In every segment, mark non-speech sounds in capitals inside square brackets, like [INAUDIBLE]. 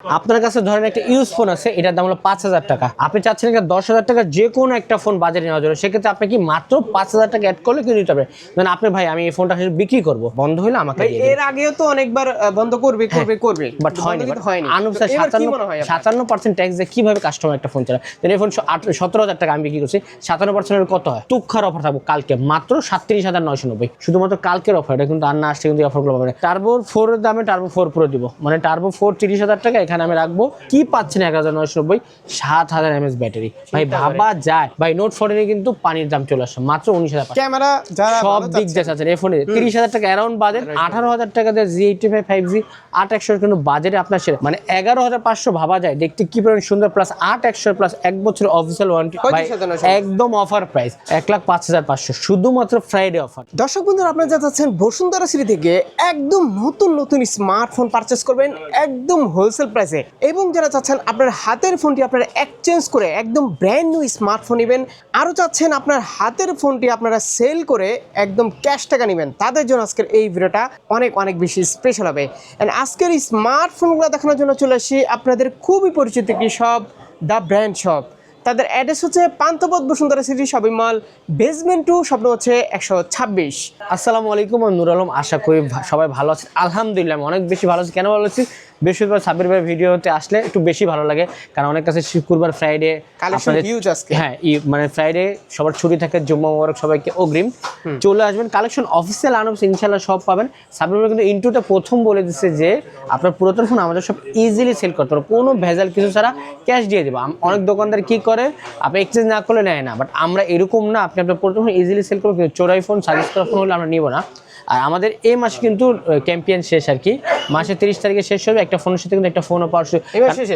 আপনার কাছে ধরেন একটা ইউজ ফোন আছে এটার দাম হলো পাঁচ হাজার টাকা। আপনি চাচ্ছেন একটা দশ হাজার টাকা যে কোনো একটা ফোন বাজারে নেওয়ার জন্য সেক্ষেত্রে আপনি কি মাত্র পাঁচ হাজার টাকা অ্যাড করলে কিনে নিতে হবে মানে আপনি ভাই আমি এই ফোনটা বিক্রি করব বন্ধ হলে আমাকে এর আগেও তো অনেকবার বন্ধ করবে করবে করবে। বাট হয়নি হয়নি। আনুপ স্যার সাতান্ন হয়? সাতান্ন পার্সেন্ট ট্যাক্স দিয়ে কীভাবে কাস্টমার একটা ফোন চালায়? এই ফোন সতেরো হাজার টাকা আমি বিক্রি করছি সাতান্ন পার্সেন্টের কত হয়? তুক্ষার অফার থাকব কালকে মাত্র সাতত্রিশ হাজার নয়শো নব্বই। শুধুমাত্র কালকের অফার এটা কিন্তু আর না আসছে কিন্তু অফারগুলো পাবেন টার্বো ফোর দামে টার্বো ফোর প্রো দিব। মানে টার্বো ফোর তিরিশ হাজার টাকা এখানে আমি রাখব। কি পাচ্ছেন এক হাজার নয়শো নব্বই? সাত হাজার এমএস ব্যাটারি। ভাই ভাবা যায়। ভাই নোট ফোর্টিনে কিন্তু পানির দাম চলে আসছে মাত্র উনিশ হাজার ক্যামেরা যারা সব দিক দিয়ে আছে এই ফোনে তিরিশ হাজার টাকা অ্যারাউন্ড বাজেট আঠারো হাজার টাকা দিয়ে জি এইটি ফাইভ ফাইভ জি আট একশো কিন্তু বাজেটে আপনার সেরা। মানে এগারো হাজার পাঁচশো ভাবা যায়। দেখতে কি পরিমাণ সুন্দর প্লাস আট একশো প্লাস এক বছর অফিসিয়াল ওয়ারেন্টি একদম অফার প্রাইস এক লাখ পাঁচ হাজার পাঁচশো। শুধুমাত্র ফ্রাইডে অফার দর্শক বন্ধুরা আপনারা যা চাচ্ছেন বসুন্ধরা সিটি থেকে একদম নতুন নতুন স্মার্টফোন পারচেস করবেন একদম হোলসেল প্রাইসে এবং যারা চাচ্ছেন আপনার হাতের ফোনটি আপনারা এক্সচেঞ্জ করে একদম ব্র্যান্ড নিউ স্মার্টফোন নেবেন, আরও চাচ্ছেন আপনার হাতের ফোনটি আপনারা সেল করে একদম ক্যাশ টাকা নেবেন, তাদের জন্য আজকের এই ভিডিওটা অনেক অনেক বেশি স্পেশাল হবে। অ্যান্ড আজকের এই স্মার্টফোনগুলো দেখানোর জন্য চলে আসি আপনাদের খুবই পরিচিত একটি শপ দ্য ব্র্যান্ড শপ তাদের অ্যাড্রেস হচ্ছে Panthapath Bashundhara city shopping mall basement two স্বপ্ন হচ্ছে একশো ছাব্বিশ। আসসালামু আলাইকুম নুর আলম। আশা করি সবাই ভালো আছেন। আলহামদুলিল্লাহ অনেক বেশি ভালো আছি। কেন ভালো আছি? বৃহস্পতিবার সাব্বির ভাই ভিডিওতে আসলে একটু বেশি ভালো লাগে। কারণ অনেক কাছে শুক্রবার ফ্রাইডে হ্যাঁ মানে ফ্রাইডে সবার ছুটি থাকে জুম্মা মোবারক সবাইকে অগ্রিম। চলে আসবেন কালেকশন অফিসিয়াল আনবস ইনশাল্লাহ সব পাবেন। সাবির ভাই কিন্তু ইন্টুতে প্রথম বলে দিচ্ছে যে আপনার পুরাতন ফোন আমাদের সব ইজিলি সেল করতে পারো কোনো ভেজাল কিছু ছাড়া ক্যাশ দিয়ে দেবো। অনেক দোকানদার কি করে আপনি এক্সচেঞ্জ না করলে নেয় না। বাট আমরা এরকম না আপনি আপনার পুরাতন ফোন ইজিলি সেল করব কিন্তু চোরাই ফোন সার্ভিস করা ফোন হলে আমরা নিব না। আর আমাদের এই মাসে কিন্তু ক্যাম্পিয়ন শেষ আর কি। মাসের তিরিশ তারিখে শেষ হবে একটা ফোনের সাথে কিন্তু একটা ফোনও পাওয়ার মাসে?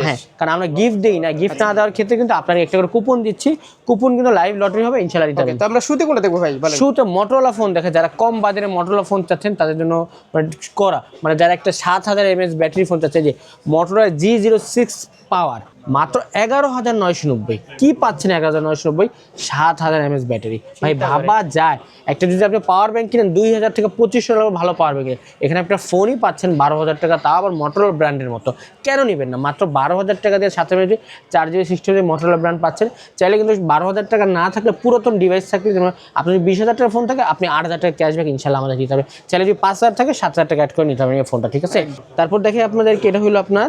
হ্যাঁ কারণ আমরা গিফট দিই না। গিফট না দেওয়ার ক্ষেত্রে কিন্তু আপনার একটা করে কুপন দিচ্ছি। কুপন কিন্তু লাইভ লটারি হবে ইনশাল্লাহ দিতে হবে। তো আমরা শুতে কোনটা দেখব ভাই? বলেন। শুধু মটোরোলা ফোন দেখে যারা কম বাজারে মটোরোলা ফোন চাচ্ছেন তাদের জন্য মানে করা। মানে যারা একটা সাত হাজার এমএস ব্যাটারি ফোন চাচ্ছে যে Motorola G zero six power. মাত্র এগারো হাজার নয়শো নব্বই। কি পাচ্ছেন এগারো হাজার নয়শো নব্বই? সাত হাজার এমএস ব্যাটারি। ভাই ভাবা যায়। একটা যদি আপনি পাওয়ার ব্যাংক কিনেন দুই হাজার থেকে পঁচিশশো টাকা ভালো পাওয়ার ব্যাংক এখানে একটা ফোনই পাচ্ছেন বারো হাজার টাকা তাও আবার মটোরোলা ব্র্যান্ডের মতো। কেন নেবেন না? মাত্র বারো হাজার টাকা দিয়ে সাথে মিনিটে চার GB sixty GB Motorola brand পাচ্ছেন। চাইলে কিন্তু বারো হাজার টাকা না থাকলে পুরাতন ডিভাইস থাকলে যেমন আপনি যদি বিশ হাজার টাকা ফোন থাকে আপনি আট হাজার টাকা ক্যাশব্যাক ইনশাল্লাহ আমাদের দিতে হবে। চাইলে যদি পাঁচ হাজার থাকে সাত হাজার টাকা অ্যাড করে নিতে হবে এই ফোনটা ঠিক আছে? তারপর দেখে আপনাদেরকে এটা হলো আপনার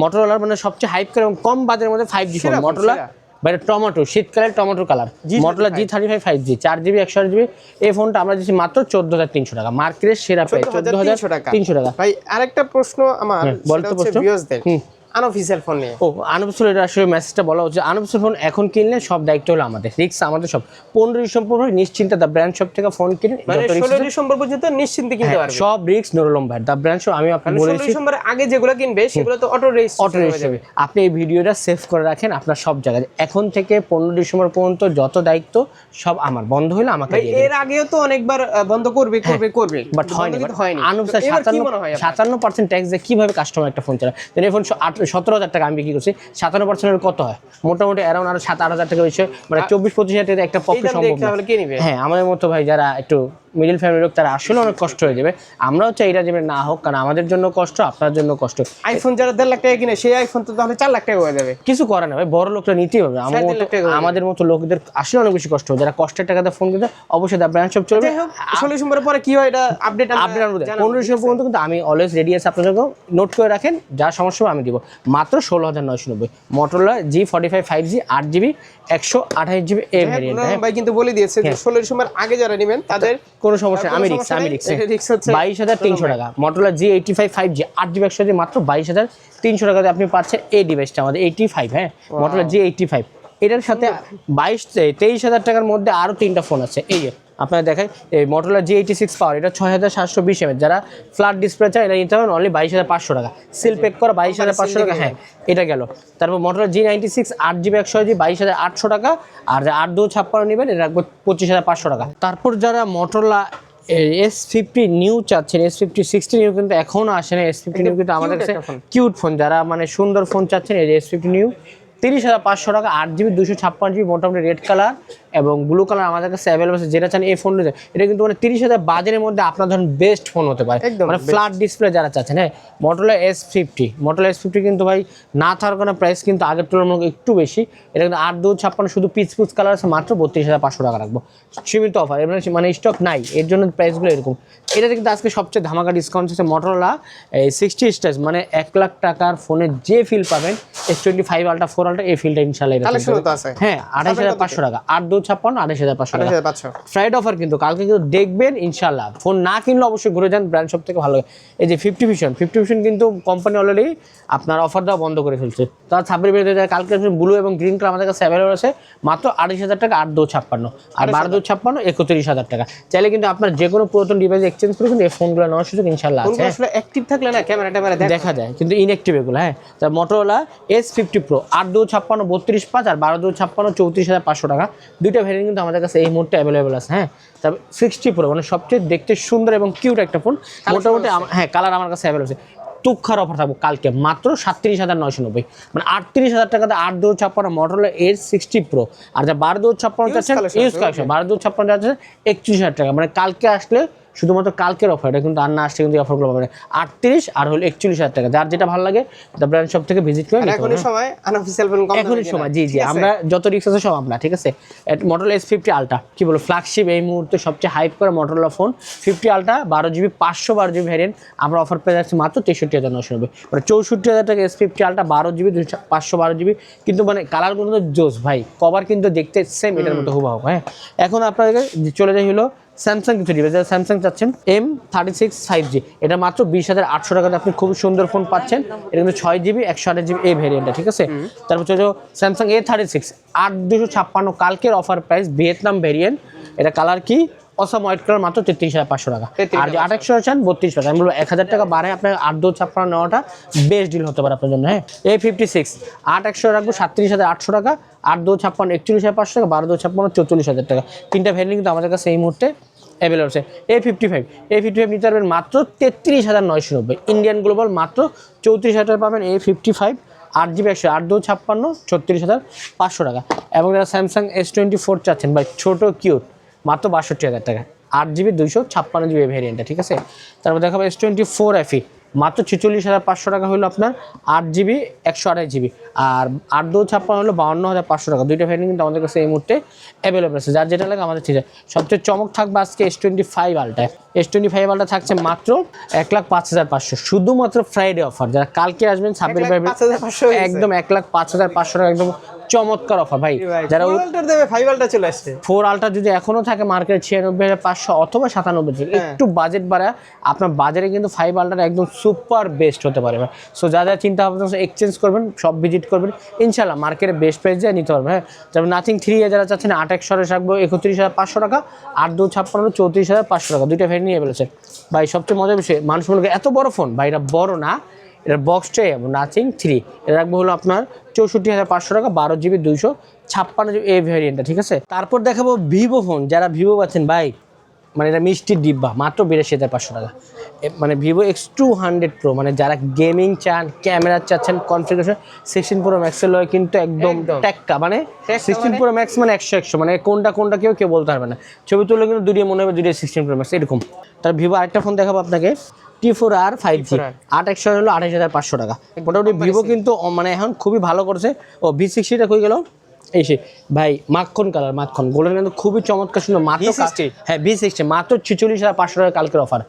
মটোরোলার মানে সবচেয়ে হাইপ করে এবং কম বাজারের মধ্যে five G phone Motorola tomato শীতকালের tomato colour Motorola G thirty five five G চার জিবি একশো আট জিবি এই ফোনটা আমরা দিচ্ছি মাত্র চোদ্দ হাজার তিনশো টাকা। মার্কেটের সেরা প্রাইস চোদ্দ হাজার তিনশো টাকা। ভাই আরেকটা প্রশ্ন আমার বলতে বল তো সেটা হচ্ছে প্রশ্ন। আনঅফিসিয়াল ফোন নিয়ে। ও আনবসুল এটা আসলে মেসেজটা বলা হচ্ছে আনবসুল ফোন এখন কিনলে সব দায়িত্ব হলো আমাদের। রিক্স আমাদের সব। পনেরো ডিসেম্বর হয় নিশ্চিন্তে দ্য ব্র্যান্ড শপ থেকে ফোন কিনে মানে ষোলো ডিসেম্বর পর্যন্ত নিশ্চিন্তে কিনতে হ্যাঁ, পারবে। সব রিক্স নুরুলম ভাই দ্য ব্র্যান্ড শপ আমি আপনাকে ষোলো বলেছি ডিসেম্বরের আগে যেগুলো কিনবে সেগুলো তো অটো রেস অটো হিসেবে আপনি এই ভিডিওটা সেভ করে রাখেন আপনার সব জায়গায়। এখন থেকে পনেরো ডিসেম্বর পর্যন্ত যত দায়িত্ব সব আমার। বন্ধ হলে আমাকে এর আগেও তো অনেকবার বন্ধ করবে করবে করবে। বাট হয়নি হয়নি। আনুসার তো সাতান্ন হয় পার্সেন্ট ট্যাক্স দিয়ে কীভাবে কাস্টমার একটা ফোন চালায়? তো এই ফোন সতেরো হাজার টাকা আমি বিক্রি করছি। সাতান্ন পার্সেন্টের কত হয়? মোটামুটি অ্যারাউন্ড আরও সাত আট হাজার টাকা হয়েছে। মানে চব্বিশ পঁচিশ হাজার টাকা একটা পক্ষে সম্ভব হ্যাঁ আমাদের মতো ভাই যারা একটু মিডিল ফ্যামিলির লোক তারা আসলে অনেক কষ্ট হয়ে যাবে। আমরাও চাই এটা যেন না হোক কারণ আমাদের জন্য কষ্ট আপনার জন্য কষ্ট। আইফোন যারা দেড় লাখ টাকা কিনে সেই আইফোন তো তাহলে চার লাখ টাকা হয়ে যাবে। কিছু করে না ভাই বড় লোকরা নিতেই হবে। হয়ে। আমাদের মতো লোকদের আসলে অনেক বেশি কষ্ট হবে। যারা কষ্টের টাকাতে ফোন কিনতে অবশ্যই দা ব্র্যান্ড শপ চলবে। ষোলো ডিসেম্বরের পরে কি হয় এটা আপডেট আপনি পনেরো ডিসেম্বর পর্যন্ত কিন্তু আমি অলওয়েজ রেডি আছি আপনার জন্য নোট করে রাখেন যা সমস্যা হবে আমি দিব। মাত্র ষোলো হাজার নয়শো নব্বই। Motorola G forty five five G আট জিবি একশো আঠাশ জিবি এ ভ্যারিয়েন্ট হ্যাঁ? ভাই কিন্তু বলে দিয়েছে যে ষোলো ডিসেম্বর আগে যারা নেবেন তাদের কোনো সমস্যা আমি রিক্স আমি রিক্স হচ্ছে বাইশ হাজার তিনশো টাকা। Motorola G eighty five five G আট জিবি একশো মাত্র বাইশ হাজার তিনশো টাকাতে আপনি পাচ্ছেন এই ডিভাইসটা আমাদের এইটি ফাইভ হ্যাঁ? মোটরলা জি এইটি ফাইভ এটার সাথে বাইশ তেইশ হাজার টাকার মধ্যে আরও তিনটা ফোন আছে। এই যে আপনারা দেখায় এই Motorola G eighty six power এটা ছয় হাজার সাতশো বিশ এমএচ যারা ফ্ল্যাট ডিসপ্লে চায় এটা নিতে পারেন অনলি বাইশ হাজার পাঁচশো টাকা। সিল পেক করা বাইশ হাজার পাঁচশো টাকা হ্যাঁ এটা গেল। তারপর মোটরলা জি নাইনটি সিক্স আট জিবি একশো জি বাইশ হাজার আটশো টাকা আর আট দু ছাপ্পান্ন নেবেন এটা রাখব পঁচিশ হাজার পাঁচশো টাকা। তারপর যারা মোটরলা এস ফিফটি নিউ চাচ্ছেন এস ফিফটি সিক্সটি নিউ কিন্তু এখনও আসে না এস ফিফটি নিউ কিন্তু আমাদের কাছে কিউট ফোন যারা মানে সুন্দর ফোন চাচ্ছেন এই যে এস ফিফটি নিউ তিরিশ হাজার পাঁচশো টাকা আট জিবি দুশো ছাপ্পান্ন জিবি মোটামুটি রেড কালার এবং ব্লু কালার আমাদের কাছে অ্যাভেলেবল আছে। যেটা চান এই ফোন নিতে এটা কিন্তু মানে তিরিশ হাজার বাজারের মধ্যে আপনার ধরেন বেস্ট ফোন হতে পারে। মানে ফ্ল্যাট ডিসপ্লে যারা চাচ্ছেন হ্যাঁ Motorola S fifty Motorola S fifty কিন্তু ভাই না থাকার কারণে প্রাইস কিন্তু আগের তুলনামূলক একটু বেশি। এটা কিন্তু আট দু ছাপ্পান্ন শুধু পিচ পিচ কালার আছে মাত্র বত্রিশ হাজার পাঁচশো টাকা রাখব। সীমিত অফার এবার মানে স্টক নাই এর জন্য প্রাইসগুলো এরকম। এটাতে কিন্তু আজকে সবচেয়ে ধামাকা ডিসকাউন্ট হচ্ছে মোটরলা এই সিক্সটি স্টার্স মানে এক লাখ টাকার ফোনে যে ফিল পাবেন S twenty five ultra four ultra এই ফিলটা ইনশাল্লাহ হ্যাঁ আঠাশ হাজার পাঁচশো টাকা আট দু ছাপ্পান্ন আঠাশ হাজার পাঁচশো টাকা। ফ্রাইড অফার কিন্তু কালকে কিন্তু দেখবেন ইনশাল্লাহ ফোন না কিনলে অবশ্যই ঘুরে যান ব্র্যান্ড সব থেকে ভালো। এই যে ফিফটি ভিশন ফিফটি ভিশন কিন্তু কোম্পানি অলরেডি আপনার অফার দেওয়া বন্ধ করে ফেলছে। তার ছাব্বিশ বেরোতে যায় কালকে ব্লু এবং গ্রিন কালার আমাদের কাছে অ্যাভেলেবল আছে মাত্র আড়াইশ হাজার টাকা আট দু ছাপ্পান্ন। আর বারো দু ছাপ্পান্ন একত্রিশ হাজার টাকা। চাইলে কিন্তু আপনার যে কোনো পুরাতন ডিভাইস এক্সচেঞ্জ করে কিন্তু এই ফোনগুলো নেওয়ার সুযোগ ইনশাল্লাহ আছে। আসলে অ্যাক্টিভ থাকলে না ক্যামেরা ট্যামেরা দেখা। যায় কিন্তু ইনঅ্যাক্টিভ এগুলো হ্যাঁ। তার মোটরোলা এস ফিফটি প্রো আট দু ছাপ্পান্ন বত্রিশ পাঁচ আর বারো দু ছাপ্পান্ন চৌত্রিশ হাজার পাঁচশো টাকা। দুইটা ভ্যারিয়েন্ট কিন্তু আমাদের কাছে এই মুহূর্তে অ্যাভেলেবেল আছে হ্যাঁ। তারপর সিক্সটি প্রো মানে সবচেয়ে দেখতে সুন্দর এবং কিউট একটা ফোন মোটামুটি হ্যাঁ কালার আমার কাছে অ্যাভেলেবল আছে। তুক্ষার অফার থাকব কালকে মাত্র সাতত্রিশ হাজার নয়শো নব্বই। মানে আটত্রিশ হাজার টাকাতে আট দু ছাপ্পান্ন মোটরোলা এর সিক্সটি প্রো আর যা বারো দু ছাপ্পান্ন চাচ্ছেন ইউজ আছে, কালেকশন বারো দু ছাপ্পান্ন যাচ্ছে একত্রিশ হাজার টাকা। মানে কালকে আসলে শুধুমাত্র কালকের অফার এটা কিন্তু আর না আসলে কিন্তু অফারগুলো পাবেন। আটত্রিশ আর হলো একচল্লিশ হাজার টাকা। যার যেটা ভালো লাগে দ্য ব্র্যান্ড শপ থেকে ভিজিট করে এখনই সময় আনঅফিসিয়াল এখনই সময় জি জি আমরা যত রিক্স আছে সব আমরা ঠিক আছে? মডেল এস ফিফটি আলটা কি বলব ফ্ল্যাগশিপ এই মুহূর্তে সবচেয়ে হাইপ করা মডেলা ফোন ফিফটি আলটা বারো জিবি পাঁচশো বারো জিবি ভ্যারিয়েন্ট আমরা অফার পেয়ে যাচ্ছি মাত্র তেষট্টি হাজার নশো নব্বই। মানে চৌষট্টি হাজার টাকা এস ফিফটি আলটা বারো জিবি পাঁচশো বারো জিবি কিন্তু মানে কালারগুলো তো জোস ভাই কভার কিন্তু দেখতে সেম এটার মতো হুবাহ হ্যাঁ? এখন আপনাদের চলে যাই হলো স্যামসাং কিছু ডিভাইস যারা স্যামসাং চাচ্ছেন M thirty six five G এটা মাত্র বিশ হাজার আটশো টাকাতে আপনি খুব সুন্দর ফোন পাচ্ছেন। এটা কিন্তু ছয় জিবি একশো আঠাশ জিবি এই ভেরিয়েন্টটা ঠিক আছে? তারপর চলে যাব স্যামসাং এ থার্টি সিক্স আট দুশো ছাপ্পান্ন কালকের অফার প্রাইস ভিয়েতনাম ভেরিয়েন্ট এটা কালার কি? অসম হোয়াইট কালার মাত্র তেত্রিশ হাজার পাঁচশো টাকা। 33,500 আর যে আঠাশশো চান বত্রিশ টাকা আমি বলব এক হাজার টাকা বাড়ায় আপনার আট দু ছাপ্পান্ন নেওয়াটা বেস্ট ডিল হতে পারে আপনার জন্য হ্যাঁ? এ ফিফটি সিক্স আট একশো রাখব সাতত্রিশ হাজার আটশো টাকা। আট দু ছাপ্পান্ন একচল্লিশ হাজার পাঁচশো টাকা বারো দু ছাপ্পান্ন চৌচল্লিশ হাজার টাকা। তিনটা ভ্যারিয়েন্ট কিন্তু আমাদের কাছে এই মুহূর্তে অ্যাভেলেবল আছে। A fifty five A fifty five নিতে পারবেন মাত্র তেত্রিশ হাজার নয়শো নব্বই। ইন্ডিয়ান গ্লোবাল মাত্র চৌত্রিশ হাজার টাকা পাবেন এ ফিফটি ফাইভ আট জিবি একশো আট দু ছাপ্পান্ন ছত্রিশ হাজার পাঁচশো টাকা। এবং যারা স্যামসাং এস টোয়েন্টি ফোর চাচ্ছেন ভাই ছোটো কিউট মাত্র বাষট্টি হাজার টাকা। আট জিবি, দুইশো ছাপ্পান্ন জিবি ভেরিয়েন্টটা ঠিক আছে? তারপর দেখাবো এস টোয়েন্টি ফোর এফি মাত্র ছেচল্লিশ হাজার পাঁচশো টাকা হলো আপনার আট জিবি, একশো আড়াই জিবি। আর আট দু ছাপ্পান্ন হলো বাউন্ন হাজার পাঁচশো টাকা। দুইটা ভ্যারিয়েন্ট কিন্তু আমাদের কাছে এই মুহূর্তে অ্যাভেলেবেল আছে। যার যেটা লাগে আমাদের ঠিক আছে। সবচেয়ে চমক থাকবে আজকে এস টোয়েন্টি ফাইভ আলটায় এস টোয়েন্টি ফাইভ আলটা থাকছে মাত্র এক লাখ পাঁচ হাজার পাঁচশো। শুধুমাত্র ফ্রাইডে অফার যারা কালকে আসবেন ছাব্বিশ হাজার। একদম এক লাখ পাঁচ হাজার পাঁচশো টাকা একদম চমৎকার অফার ভাই। যারা ওই- দেবে ফাইভ আলটা চলে আসছে। ফোর আলটা যদি এখনও থাকে মার্কেটে ছিয়ানব্বই হাজার পাঁচশো অথবা সাতানব্বই হাজার হ্যাঁ। একটু বাজেট বাড়া আপনার বাজারে কিন্তু ফাইভ আলটার একদম সুপার বেস্ট হতে পারে ভাই। সো যা যা চিন্তা ভাবনা এক্সচেঞ্জ করবেন সব ভিজিট করবেন। ইনশাল্লাহ মার্কেটে বেস্ট প্রাইস দিয়ে নিতে পারবেন হ্যাঁ। যেমন নাথিং থ্রি যারা চাচ্ছেন আট একশো রাখব একত্রিশ হাজার পাঁচশো টাকা আট দু ছাপ্পান্ন চৌত্রিশ হাজার পাঁচশো টাকা। দুইটা ভ্যারি নিয়ে ফেলেছে। ভাই, সবচেয়ে মজার বিষয়, মানুষ মনে এত বড় ফোন ভাই, এটা বড় না, এটা বক্সটাই এবং নাথিং থ্রি এটা রাখব হলো আপনার চৌষট্টি হাজার পাঁচশো টাকা, বারো জিবি দুইশো ছাপ্পান্ন জিবি, এই ভ্যারিয়েন্টটা ঠিক আছে? তারপর দেখাবো ভিভো ফোন যারা ভিভো পাচ্ছেন, ভাই মানে এটা মিষ্টির ডিব্বা মাত্র বিরাশি হাজার পাঁচশো টাকা। মানে vivo X two hundred pro মানে যারা গেমিং চান ক্যামেরা চাচ্ছেন কনফিগারেশন সিক্সটিন প্রো ম্যাক্সের লয় কিন্তু একদম। ট্যাক্কা মানে সিক্সটিন প্রো ম্যাক্স মানে একশো একশো মানে কোনটা কোনটা কেউ কেউ বলতে পারবে না। ছবি তুললে কিন্তু দুটিয়ে মনে হবে দুটিয়ে সিক্সটিন প্রো ম্যাক্স এরকম। তার ভিভো আরেকটা ফোন দেখাবো আপনাকে টি ফোর আর ফাইভ জি আট একশো হলো আঠাশ হাজার পাঁচশো টাকা। মোটামুটি ভিভো কিন্তু মানে এখন খুবই ভালো করছে। ও ভি সিক্সটিটা কই গেল? এই সে ভাই মাখন কালার মাখন। গোল্ডেন কিন্তু খুবই চমৎকার সুন্দর মাত্র কা- V60 হ্যাঁ ভি সিক্সটি মাত্র ছিচল্লিশ হাজার পাঁচশো টাকা কালকের অফার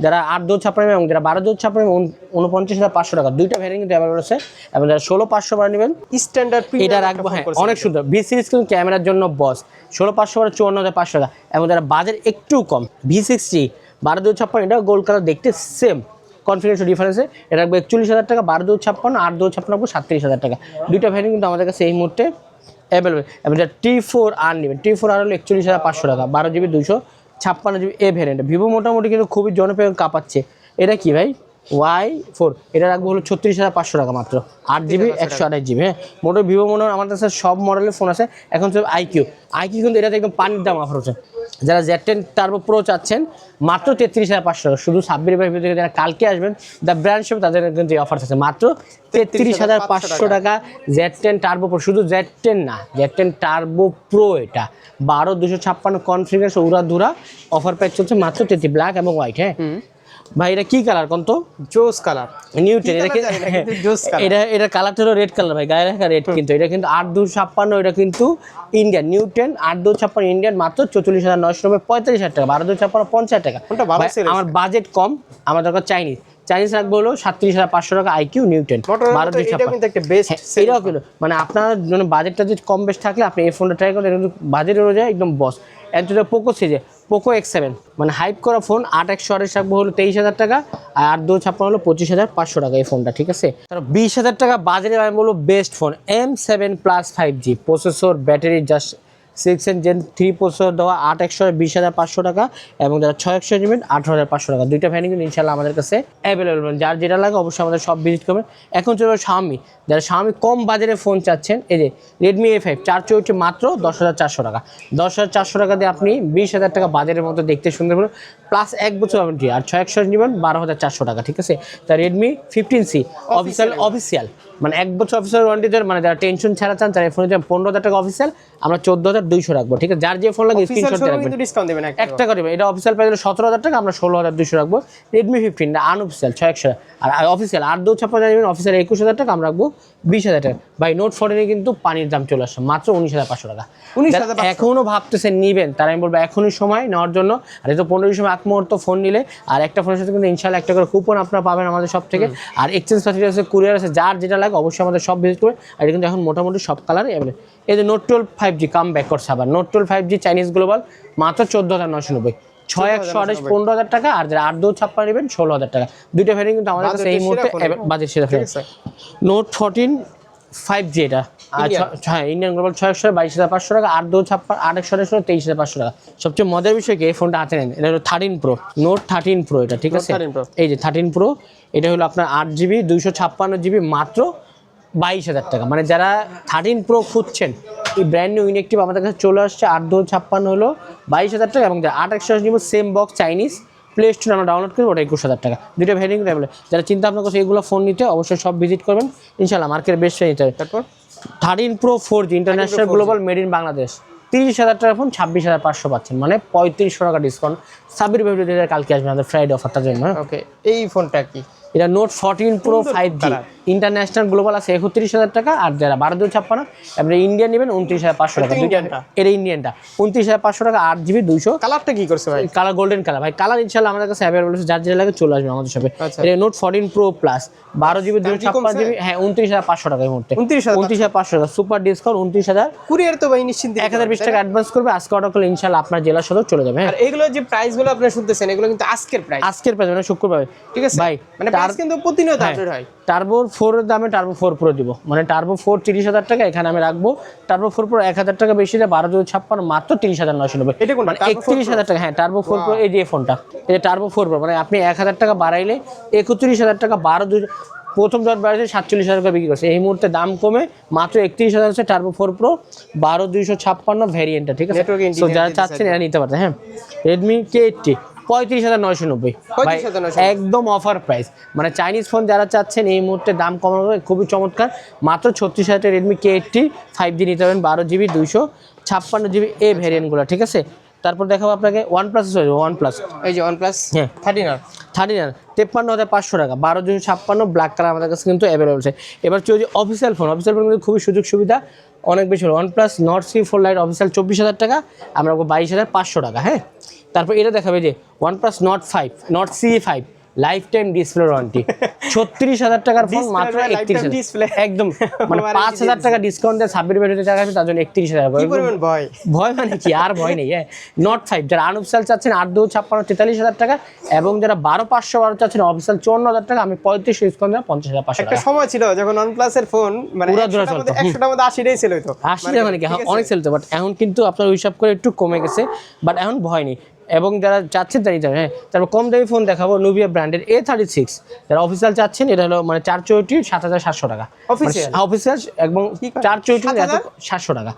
যারা আট দু ছাপ্পান্ন এবং যারা বারো দু ছাপ্পান্ন উনপঞ্চাশ হাজার পাঁচশো টাকা। দুইটা ভ্যারিয়েন্ট কিন্তু অ্যাভেলেবল আছে। এবং যারা ষোলো পাঁচশো বার নেবেন স্ট্যান্ডার্ড এটা রাখব হ্যাঁ অনেক সুন্দর। ভি সিরিজ কিন্তু ক্যামেরার জন্য বস ষোলো পাঁচশো বারো চুয়ান্ন হাজার পাঁচশো টাকা। এবং যারা বাজার একটু কম ভি সিক্সটি বারো দু ছাপ্পান্ন এটা গোল্ড কালার দেখতে সেম কনফিডেন্স ডিফারেন্সে এটা রাখব একচল্লিশ হাজার টাকা বারো দু ছাপ্পান্ন আট দু ছাপ্পান্ন রাখব সাতত্রিশ হাজার টাকা। দুইটা ভ্যারিয়েন্ট কিন্তু আমাদের কাছে এই মুহূর্তে অ্যাভেলেবেল এবং এটা টি ফোর আর নেবেন। টি ফোর আর হলো একচল্লিশ হাজার পাঁচশো টাকা, বারো জিবি দুশো ছাপ্পান্ন জিবি এ ভ্যারিয়েন্ট ভিভো মোটামুটি কিন্তু খুবই জনপ্রিয় কাঁপাচ্ছে। এটা কি ভাই? ওয়াই ফোর এটা রাখব হলো ছত্রিশ হাজার পাঁচশো টাকা মাত্র। আট জিবি একশো আঠাশ জিবি হ্যাঁ। মোটর ভিভো মনে হয় আমাদের কাছে সব মডেলের ফোন আছে। এখন সব আইকিউ আইকিউ কিন্তু এটাতে একদম পানির দাম অফার হচ্ছে। যারা জেড টেন টার্বো প্রো চাচ্ছেন মাত্র তেত্রিশ হাজার পাঁচশো টাকা। শুধু সাব্বির ভাই থেকে যারা কালকে আসবেন দ্য ব্র্যান্ড শপ তাদের কিন্তু অফার আছে। মাত্র তেত্রিশ হাজার পাঁচশো টাকা জেড টেন টার্বো প্রো শুধু জেড টেন না জেড টেন টার্বো প্রো এটা। বারো দুশো ছাপ্পান্ন কনফিগারেশন উড়া ধুরা অফার প্রাইস চলছে মাত্র তেত্রিশ ব্ল্যাক এবং হোয়াইট হ্যাঁ। ভাই এটা কি কালার কোন তো? জোস কালার নিউটেন এটা juice colour। এটা এটা কালারটা হলো রেড কালার ভাই গায়ে রাখা রেড কিন্তু। এটা কিন্তু আট দু ছাপ্পান্ন এটা কিন্তু ইন্ডিয়ান নিউটেন আট দু ছাপ্পান্ন ইন্ডিয়ান মাত্র চৌচল্লিশ হাজার নয়শো নব্বই পঁয়তাল্লিশ হাজার টাকা বারো দু ছাপ্পান্ন পঞ্চাশ টাকা। কোনটা ভালো ভাই, আমার বাজেট কম আমার দরকার চাইনিজ চাইনিজ রাখব হলো সাতত্রিশ হাজার পাঁচশো টাকা আইকিউ নিউটেন Motorola বারো দুই এটা কিন্তু একটা বেস্ট হ্যাঁ, এটাও কিন্তু মানে আপনার জন্য বাজেটটা যদি কম বেশ থাকলে আপনি এই ফোনটা ট্রাই করেন বাজেট অনুযায়ী একদম বস অ্যান্ড পোকো সিজে পোকো এক্স সেভেন মানে হাইপ করা ফোন আট একশো আড়াইশ রাখব হলো তেইশ হাজার টাকা, আর আট দু ছাপ্পান্ন হলো পঁচিশ হাজার পাঁচশো টাকা এই ফোনটা ঠিক আছে? তারপর বিশ হাজার টাকা বাজারে আমি বলব best phone M seven plus five G processor battery just six N gen three processor দেওয়া আট একশো বিশ হাজার পাঁচশো টাকা এবং যারা ছয় একশো নেবেন আঠারো হাজার পাঁচশো টাকা। দুইটা ফ্যানই কিন্তু ইনশাল্লাহ আমাদের কাছে অ্যাভেলেবল যার যেটা লাগে অবশ্যই আমাদের সব ভিজিট করবেন। এখন চলবে স্বামী যারা স্বামী কম বাজারে ফোন চাচ্ছেন এই যে রেডমি এ ফাইভ চার চৌটি মাত্র দশ হাজার চারশো টাকা। দশ হাজার চারশো টাকা দিয়ে আপনি বিশ হাজার টাকা বাজারের মতো দেখতে সুন্দর করে প্লাস এক বছর ওয়ারেন্টি আর ছয় একশো নেবেন বারো হাজার চারশো টাকা ঠিক আছে? তা Redmi fifteen C official official মানে এক বছর অফিসিয়াল ওয়ারেন্টি দেন মানে যারা টেনশন ছাড়া চান তারা ফোনে পনেরো হাজার টাকা অফিসিয়াল আমরা চোদ্দ হাজার দুইশো রাখব ঠিক আছে? যার যে ফোন লাগে স্ক্রিনশট রাখবেন। ডিসকাউন্ট দেবেন একটা একটা করে দেবেন। এটা অফিসিয়াল প্রাইস হলো সতেরো হাজার টাকা আমরা ষোলো হাজার দুশো রাখব। রেডমি ফিফটিন না আনঅফিসিয়াল ছয় একশো। আর অফিসিয়াল আট দু ছাপ্পান্ন যাবেন অফিসিয়াল একুশ হাজার টাকা আমরা রাখব বিশ হাজার টাকা। ভাই নোট ফোর্টিনে কিন্তু পানির দাম চলে আসছে মাত্র উনিশ হাজার পাঁচশো টাকা। 19,500 যারা এখনও ভাবতেছেন নিবেন তারা আমি বলব এখনই সময় নেওয়ার জন্য। আর এই তো পনেরোই সময় এক মুহূর্ত ফোন নিলে আর একটা ফোনের সাথে কিন্তু ইনশাল্লাহ একটা করে কুপন আপনারা পাবেন আমাদের সব থেকে। আর এক্সচেঞ্জ ফ্যাসিলিটি আছে কুরিয়ার আছে যার যেটা লাগে অবশ্যই আমাদের সব ভিজিট করে আর এটা কিন্তু এখন মোটামুটি সব কালার অ্যাভেলেবল এই যে Note twelve five G come back করছে আবার। Note twelve five G Chinese global মাত্র চোদ্দ হাজার নশো নব্বই। ছয় একশো আঠাশ পনেরো হাজার টাকা আর যারা আট দু ছাপ্পান্ন নেবেন ষোলো হাজার টাকা। দুইটা ভ্যারিয়েন্ট কিন্তু আমাদের কাছে এই মুহূর্তে বাজেট সেরা ফেলেছে নোট ফোরটিন ফাইভ জি এটা। হ্যাঁ ইন্ডিয়ান গ্লোবাল ছয় একশো বাইশ হাজার পাঁচশো টাকা আট দু ছাপ্পান্ন আট একশো আঠাশ তেইশ হাজার পাঁচশো টাকা। সবচেয়ে মজার বিষয় কি? এই ফোনটা হাতে নেন। এটা হলো thirteen pro Note thirteen pro এটা ঠিক আছে? 13 Pro। এই যে থার্টিন প্রো এটা হলো আপনার আট জিবি দুইশো ছাপ্পান্ন জিবি মাত্র বাইশ হাজার টাকা। মানে যারা থার্টিন প্রো খুঁজছেন এই ব্র্যান্ড নিউ ইনেকটিভ আমাদের কাছে চলে আসছে আট দু ছাপ্পান্ন হলো বাইশ হাজার টাকা এবং আট একশো নিব same box Chinese Play Store আমরা ডাউনলোড করি ওটা একুশ হাজার টাকা। দুটো ভ্যারিং অ্যাভেলেবল যারা চিন্তা আপনার কাছে এগুলো ফোন নিতে অবশ্যই সব ভিজিট করবেন। ইনশাল্লাহ মার্কেট বেস্ট নিতে হবে। তারপর? Thirteen pro four G international global made in Bangladesh তিরিশ হাজার টাকা ফোন ছাব্বিশ হাজার পাঁচশো পাচ্ছেন। মানে পঁয়ত্রিশশো টাকা ডিসকাউন্ট সাবির ভেবে কালকে আসবে আমাদের ফ্রাইডে অফারটার জন্য? ওকে এই ফোনটা কি? এটা Note fourteen pro five G. International global আছে একত্রিশ হাজার টাকা আর যারা বারো দু ছাপ্পান্ন এবার ইন্ডিয়ান নেবেন উনত্রিশ হাজার পাঁচশো টাকা। এটা। এটা ইন্ডিয়ানটা। উনত্রিশ হাজার পাঁচশো টাকা আট জিবি দুইশো। কালারটা কি করছে ভাই? কালার গোল্ডেন কালার ভাই কালার ইনশাল্লাহ আমাদের কাছে অ্যাভেলেবল আছে। যার যেটা লাগে চলে আসবে আমাদের সাথে আচ্ছা। এটা নোট ফোরটিন প্রো প্লাস বারো জিবি দাম ছাপ্পান্ন জিবি হ্যাঁ উনত্রিশ হাজার পাঁচশো টাকা এই মুহূর্তে। 29,500 উনত্রিশ হাজার পাঁচশো টাকা। সুপার ডিসকাউন্ট উনত্রিশ হাজার। কুরিয়ার তো ভাই নিশ্চিন্তে এক হাজার বিশ টাকা অ্যাডভান্স করবে। আজকে অর্ডার করলে ইনশাল্লাহ আপনার জেলা সদর চলে যাবে হ্যাঁ। এগুলো যে প্রাইসগুলো আপনি শুনতেছেন এগুলো কিন্তু আজকের প্রাইস আজকের প্রাইস মানে শুক্রবার। ঠিক আছে? ভাই মানে প্রাইস কিন্তু প্রতিনিয়ত হ্যাঁ। আপডেট হয়। টার্বো ফোরের দামে টার্বো ফোর প্রো দিব। মানে টার্বো ফোর তিরিশ হাজার টাকা এখানে আমি রাখব। টার্বো ফোর প্রো এক হাজার টাকা বেশি দেয় বারো দু ছাপ্পান্ন মাত্র তিরিশ হাজার নয়শো নব্বই। এটা মানে একত্রিশ হাজার টাকা হ্যাঁ টার্বো ফোর প্রো এই যে ফোনটা এই যে টার্বো ফোর প্রো মানে আপনি এক হাজার টাকা বাড়াইলে একত্রিশ হাজার টাকা বারো দু প্রথম দর বাড়াইছে সাতচল্লিশ হাজার টাকা বিক্রি করছে। এই মুহূর্তে দাম কমে মাত্র একত্রিশ হাজার হচ্ছে টার্বো ফোর প্রো বারো দুইশো ছাপ্পান্ন ভ্যারিয়েন্টটা ঠিক আছে? যারা চাচ্ছেন এরা নিতে পারতেন হ্যাঁ। রেডমি কে এইটটি পঁয়ত্রিশ হাজার নয়শো নব্বই। 35,990 একদম অফার প্রাইস মানে চাইনিজ ফোন যারা চাচ্ছেন এই মুহূর্তে দাম কমানো খুবই চমৎকার। মাত্র ছত্রিশ হাজার Redmi K eighty five G নিতে পারবেন বারো জিবি দুইশো ছাপ্পান্ন জিবি এ ভ্যারিয়েন্টগুলো ঠিক আছে? তারপর দেখাবো আপনাকে ওয়ান প্লাস ওয়ান প্লাস এই যে OnePlus হ্যাঁ। 13 আর থার্টি নাইন তেপ্পান্ন হাজার পাঁচশো টাকা। বারো দুশো ছাপ্পান্ন ব্ল্যাক কালার আমাদের কাছে কিন্তু অ্যাভেলেবল আছে। এবার চলছে অফিসিয়াল ফোন অফিসিয়াল ফোন কিন্তু খুবই সুযোগ সুবিধা অনেক বেশি হলো। One plus Nord C four lite official চব্বিশ হাজার টাকা আমরা বাইশ হাজার পাঁচশো টাকা হ্যাঁ? তারপর এটা দেখাবে যে one plus Nord five Nord C five lifetime display warranty ছত্রিশ হাজার টাকার ফোন মাত্র একত্রিশ। হাজার। একদম [LAUGHS] মানে পাঁচ হাজার টাকা ডিসকাউন্ট দেয় ছাব্বিশ বেড়ে টাকা আছে তার জন্য একত্রিশ হাজার ভয়? ভয় মানে কি? আর ভয় নেই হ্যাঁ। নট ফাইভ যারা আনঅফিসিয়াল চাচ্ছেন আট দু ছাপ্পান্ন তেতাল্লিশ হাজার টাকা এবং যারা বারো পাঁচশো বারো চাচ্ছেন অফিসিয়াল চুয়ান্ন হাজার টাকা আমি পঁয়ত্রিশ ডিসকাউন্ট দেওয়া পঞ্চাশ হাজার পাঁচশো একটা সময় ছিল যখন OnePlus এর ফোন মানে 100টার মধ্যে চলতো, হুম। 100টার মধ্যে 80টাই সেল হইতো আশি টাকা মানে কি? অনেক সেল হতো বাট এখন কিন্তু আপনার হিসাব করে একটু কমে গেছে বাট এখন ভয় নেই। এবং যারা চাচ্ছেন তারা নিতে হ্যাঁ। তারপর কম দামি ফোন দেখাবো নুবিয়া ব্র্যান্ডের এ থার্টি সিক্স যারা অফিসিয়াল চাচ্ছেন এটা হলো মানে চার চৌটি সাত হাজার সাতশো টাকা? অফিসিয়াল এবং চার চৌটি 7,000? সাতশো টাকা?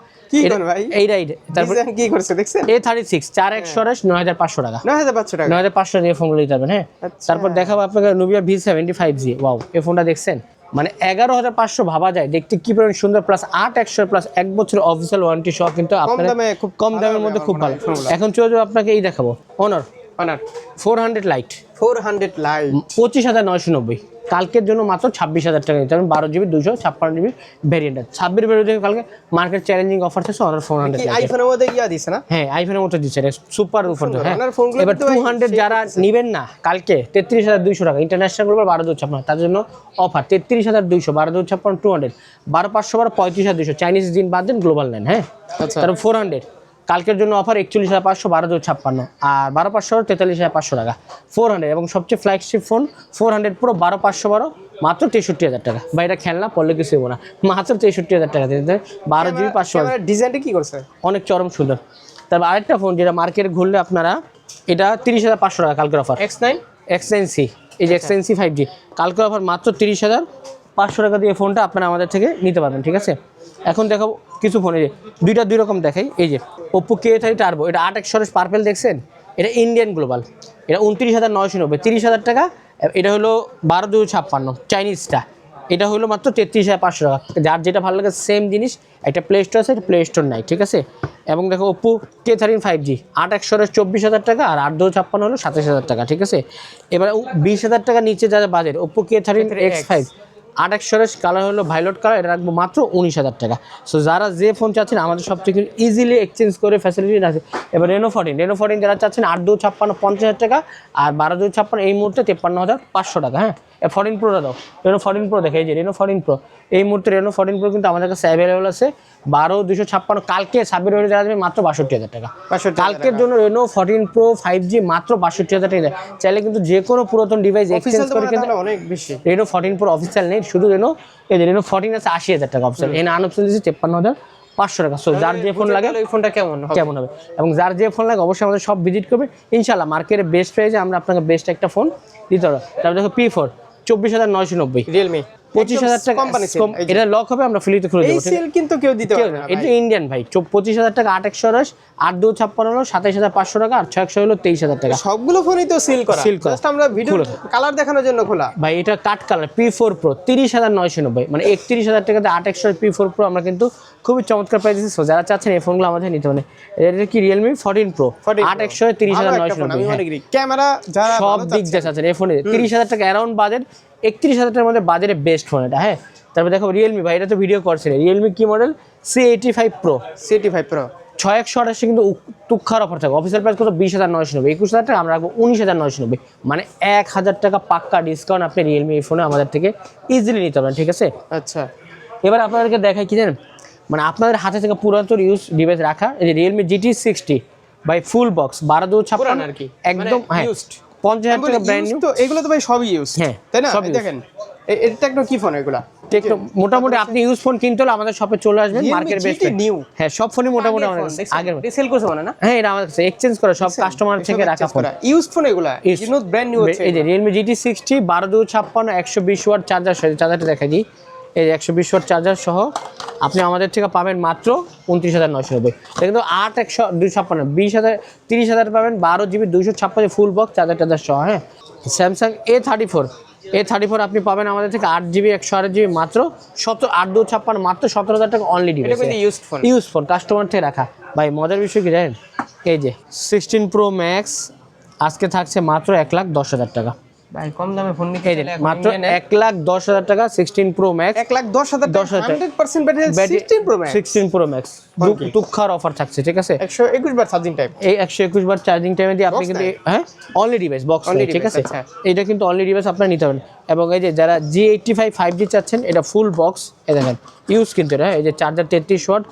এই রাইট তারপর কি করছে দেখছেন? এ থার্টি সিক্স চার একশো আঠাশ নয় হাজার পাঁচশো টাকা। নয় হাজার পাঁচশো টাকা। নয় হাজার পাঁচশো দিয়ে ফোনগুলো নিতে পারবেন হ্যাঁ। আচ্ছা। তারপর দেখাবো আপনাকে Nubia V seventy five G wow এই ফোনটা দেখছেন? মানে এগারো হাজার পাঁচশো ভাবা যায়। দেখতে কি পরিমাণ সুন্দর প্লাস আট একশো প্লাস এক বছর অফিসিয়াল ওয়ারেন্টি সহ কিন্তু আপনার খুব কম দামের মধ্যে খুব ভালো। এখন চলে যাব আপনাকে এই দেখাবো। Honor four hundred lite four hundred lite পঁচিশ হাজার নয়শো নব্বই। কালকের জন্য মাত্র ছাব্বিশ হাজার টাকা নিতে পারবেন বারো জিবি দুশো ছাপ্পান্ন জিবি ভ্যারিয়েন্ট ছাব্বিশ ভ্যারিয়েন্ট কালকে মার্কেট চ্যালেঞ্জিং অফার থাকছে অনার ফোর হান্ড্রেড আইফোনের মধ্যে ইয়া দিছে না? হ্যাঁ আইফোনের মতো দিচ্ছে সুপার সুন্দর। হ্যাঁ। এবার টু হান্ড্রেড যারা নিবেন না কালকে তেত্রিশ হাজার দুইশো টাকা। ইন্টারন্যাশনাল গ্লোবাল বারো দু ছাপ্পান্ন তার জন্য অফার তেত্রিশ হাজার দুইশো বারো দু ছাপ্পান্ন টু হান্ড্রেড বারো পাঁচশো বারো পঁয়ত্রিশ হাজার দুইশো। চাইনিজ দিন বাদ দেন গ্লোবাল নেন হ্যাঁ। আচ্ছা। তারপর ফোর হান্ড্রেড কালকের জন্য অফার একচল্লিশ হাজার পাঁচশো বারো দু ছাপ্পান্ন। আর বারো পাঁচশো তেতাল্লিশ হাজার পাঁচশো টাকা। ফোর হান্ড্রেড এবং সবচেয়ে ফ্ল্যাগশিপ ফোন ফোর হান্ড্রেড পুরো বারো পাঁচশো বারো মাত্র তেষট্টি হাজার টাকা। বা এটা খেলনা পড়লে কিছু হব না। মাত্র তেষট্টি হাজার টাকা দিতে। বারো জিবি পাঁচশো। ডিজাইনটা কী করছে? অনেক চরম সুন্দর। তারপর আরেকটা ফোন যেটা মার্কেট ঘুরলে আপনারা এটা তিরিশ হাজার পাঁচশো টাকা কালকের offer X nine X nine C এই যে X nine C five G কালকের অফার মাত্র তিরিশ হাজার পাঁচশো টাকা দিয়ে ফোনটা আপনারা আমাদের থেকে নিতে পারবেন ঠিক আছে? এখন দেখাবো কিছু ফোন এই যে দুইটা দুই রকম দেখাই, এই যে ওপ্পো কে থার্টি টার্বো এটা আট একশো পার্পেল দেখছেন? এটা ইন্ডিয়ান গ্লোবাল এটা উনত্রিশ হাজার নয়শো নব্বই, তিরিশ হাজার টাকা, এটা হলো বারো দুই ছাপ্পান্ন চাইনিজটা এটা হলো মাত্র তেত্রিশ হাজার পাঁচশো টাকা। যার যেটা ভালো লাগে সেম জিনিস, একটা প্লে স্টোর আছে প্লে স্টোর নাই, ঠিক আছে? এবং দেখো Oppo K thirteen five G আট একশো চব্বিশ হাজার টাকা, আর আট দু ছাপ্পান্ন হলো সাতাশ হাজার টাকা, ঠিক আছে? এবার বিশ হাজার টাকা নিচে যারা budget Oppo K thirteen X five আট একশো কালার হলো ভাইলট কালার, এটা রাখব মাত্র উনিশ হাজার টাকা। সো যারা যে ফোন চাচ্ছেন, আমাদের সব থেকে ইজিলি এক্সচেঞ্জ করে ফ্যাসিলিটি আছে। এবার রেনো ফোরটিন রেনো ফোরটিন যারা চাচ্ছেন, আট দু ছাপ্পান্ন পঞ্চাশ হাজার টাকা আর বারো দু ছাপ্পান্ন, এই মুহূর্তে তেপ্পান্ন হাজার পাঁচশো টাকা হ্যাঁ? ফোরটিন প্রোটা দাও। রেনো ফোরটিন প্রো দেখে এই যে রেনো ফোরটিন প্রো এই মুহূর্তে রেনো ফোরটিন প্রো কিন্তু আমাদের কাছে অ্যাভেলেবল আছে বারো দুশো ছাপ্পান্ন কালকে ছাব্বিশ হয়ে যাবে মাত্র বাষট্টি হাজার টাকা। কালকের জন্য Reno fourteen pro five G মাত্র বাষট্টি হাজার টাকা। দেয় চাইলে কিন্তু যে কোনো পুরাতন ডিভাইস এক্সচেঞ্জ করে কিন্তু অনেক বেশি। রেনো ফোরটিন প্রো অফিসিয়াল নেই শুধু রেনো এই যে রেনো ফোরটিন আছে আশি হাজার টাকা অফিসিয়াল এখানে আনঅফিসিয়াল দিচ্ছে তেপ্পান্ন হাজার পাঁচশো টাকা। সো যার যে ফোন লাগে ওই ফোনটা কেমন কেমন হবে। এবং যার যে ফোন লাগে অবশ্যই আমাদের সব ভিজিট করবে। ইনশাল্লাহ মার্কেটে বেস্ট প্রাইসে আমরা আপনাকে বেস্ট একটা ফোন দিতে পারব। তারপর দেখো পি ফোর চব্বিশ হাজার নয়শো নব্বই। রিয়েলমি পঁচিশ হাজার টাকা এটা লক হবে আমরা ফ্রিতে খুলে দেবো সেল কিন্তু কেউ দিতে পারবে না, না এটা ইন্ডিয়ান ভাই। পঁচিশ হাজার টাকা আট একশো আট দু ছাপ্পান্ন হলো সাতাইশ হাজার পাঁচশো টাকা আর ছয় একশো হলো তেইশ হাজার টাকা। সবগুলো ফোনই তো সিল করা। Seal করা। আমরা ভিডিও কালার দেখানোর জন্য খোলা। ভাই এটা cut colour P four pro তিরিশ হাজার নয়শো নব্বই। মানে একত্রিশ হাজার টাকাতে আট একশো পি ফোর প্রো আমরা কিন্তু খুবই চমৎকার প্রাইস দিচ্ছি। So, যারা চাচ্ছেন এই ফোনগুলো আমাদের নিতে পারে এটা কি রিয়েলমি ফোরটিন প্রো 14 আট একশো তিরিশ হাজার নয়শো নব্বই। ক্যামেরা যারা সব দিক দিয়ে চাচ্ছেন এই ফোনে তিরিশ হাজার টাকা অ্যারাউন্ড বাজেট একত্রিশ হাজার টাকার মধ্যে বাজারে বেস্ট ফোন এটা হ্যাঁ? তারপর দেখো রিয়েলমি ভাই এটা তো ভিডিও করছে রিয়েলমি কি model C eighty five pro city five pro ছয় একশো আঠাশে কিন্তু তুক্ষার অফার থাকে অফিসিয়াল প্রাইস কত? বিশ হাজার নয়শো নব্বই। একুশ হাজার টাকা আমরা রাখব উনিশ হাজার নয়শো নব্বই। মানে এক হাজার টাকা পাক্কা ডিসকাউন্ট আপনি রিয়েলমি এই ফোনে আমাদের থেকে ইজিলি নিতে পারেন ঠিক আছে? আচ্ছা। এবার আপনাদেরকে দেখায় কি জানেন? মানে আপনাদের হাতে থেকে পুরাতন ইউজ ডিভাইস রাখা এই যে realme GT sixty by full box বারো দু ছাপ্পান্ন আর কি। একদম মানে হ্যাঁ। পঞ্চাশ হাজার টাকা ব্র্যান্ড নিউ তো এগুলো তো ভাই সবই ইউজ হ্যাঁ, তাই না? সব এই use। দেখেন এটা একটা কি ফোন এগুলা? টেকনো মোটামুটি আপনি ইউজ ফোন কিনতে হলে আমাদের শপে চলে আসবেন মার্কেট বেস্ট GT new। হ্যাঁ সব ফোনই মোটামুটি আমাদের আগের আগের করছে মানে না? হ্যাঁ এটা আমাদের কাছে এক্সচেঞ্জ করে সব কাস্টমার থেকে রাখা ফোন ইউজ ফোন এগুলা। ব্র্যান্ড নিউ হচ্ছে এই যে বারো দু ছাপ্পান্ন একশো বিশ ওয়াট চার্জার সহ চার্জারটা দেখা দিই। এই একশো বিশ ওয়াট চার্জার সহ আপনি আমাদের থেকে পাবেন মাত্র উনত্রিশ হাজার নয়শো নব্বই। এটা কিন্তু আট একশো দুই ছাপ্পান্ন বিশ হাজার তিরিশ হাজার পাবেন বারো জিবি দুইশো ছাপ্পান্ন ফুল বক্স চার্জার টার্জার সহ হ্যাঁ? Samsung A thirty four A thirty four আপনি পাবেন আমাদের থেকে আট জিবি একশো আট জিবি মাত্র সতেরো আট দু ছাপ্পান্ন মাত্র সতেরো হাজার টাকা অনলি ডিভাইস কিন্তু ফোন ইউজ ফোন কাস্টমার থেকে রাখা। ভাই মজার বিষয় কি জানেন? এই যে সিক্সটিন প্রো ম্যাক্স আজকে থাকছে মাত্র এক লাখ দশ হাজার টাকা। ভাই কম দামে ফোন নিতে মাত্র Indian এ এক লাখ দশ হাজার টাকা সিক্সটিন প্রো ম্যাক্স এক লাখ দশ হাজার দশ 10,000 hundred percent battery sixteen pro max sixteen pro max তুক্ষার offer থাকছে ঠিক আছে? একশো একুশ বার চার্জিং টাইপ এই একশো একুশ বার চার্জিং টাইমে দিয়ে আপনি কিন্তু হ্যাঁ? অনলি ডিভাইস বক্স ঠিক আছে? আচ্ছা। এটা কিন্তু অনলি ডিভাইস আপনার নিতে পারেন। এবং এই যে যারা G eighty five five G চাচ্ছেন এটা ফুল বক্স এই দেখেন ইউজ কিন্তু এটা এই যে চার্জার তেত্রিশ ওয়াট।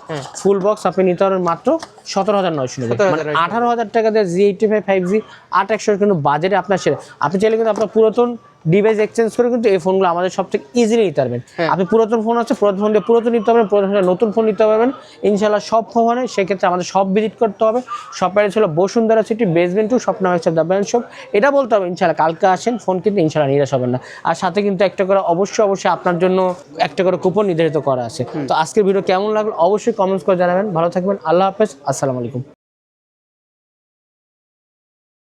ফুল বক্স আপনি নিতে পারেন মাত্র সতেরো হাজার নয়শো নব্বই 17,990 মানে আঠারো হাজার টাকা দিয়ে G eighty five five G আট একশো কিন্তু বাজেটে আপনার সেরা আপনি চাইলে কিন্তু আপনার পুরাতন ডিভাইস এক্সচেঞ্জ করে কিন্তু এই ফোনগুলো আমাদের সব থেকে ইজিলি নিতে পারবেন। হ্যাঁ। আপনি পুরাতন ফোন আছে পুরাতন ফোন দিয়ে পুরাতন নিতে পারবেন পুরাতন ফোনে নতুন ফোন নিতে পারবেন। ইনশাল্লাহ সব ফোন সেক্ষেত্রে আমাদের সব ভিজিট করতে হবে। শপ অ্যাড্রেস হলো বসুন্ধরা সিটি বেসমেন্ট টু স্বপ্ন হচ্ছে দ্য ব্র্যান্ড শপ এটা বলতে হবে ইনশাল্লাহ কালকে আসেন ফোন কিন্তু ইনশাল্লাহ নিরাশ হবেন না। আর সাথে কিন্তু একটা করে অবশ্যই অবশ্যই আপনার জন্য একটা করে কুপন নির্ধারিত করা আছে। তো আজকের ভিডিও কেমন লাগল? অবশ্যই কমেন্টস করে জানাবেন। ভালো থাকবেন আল্লাহ হাফেজ আসসালামু আলাইকুম।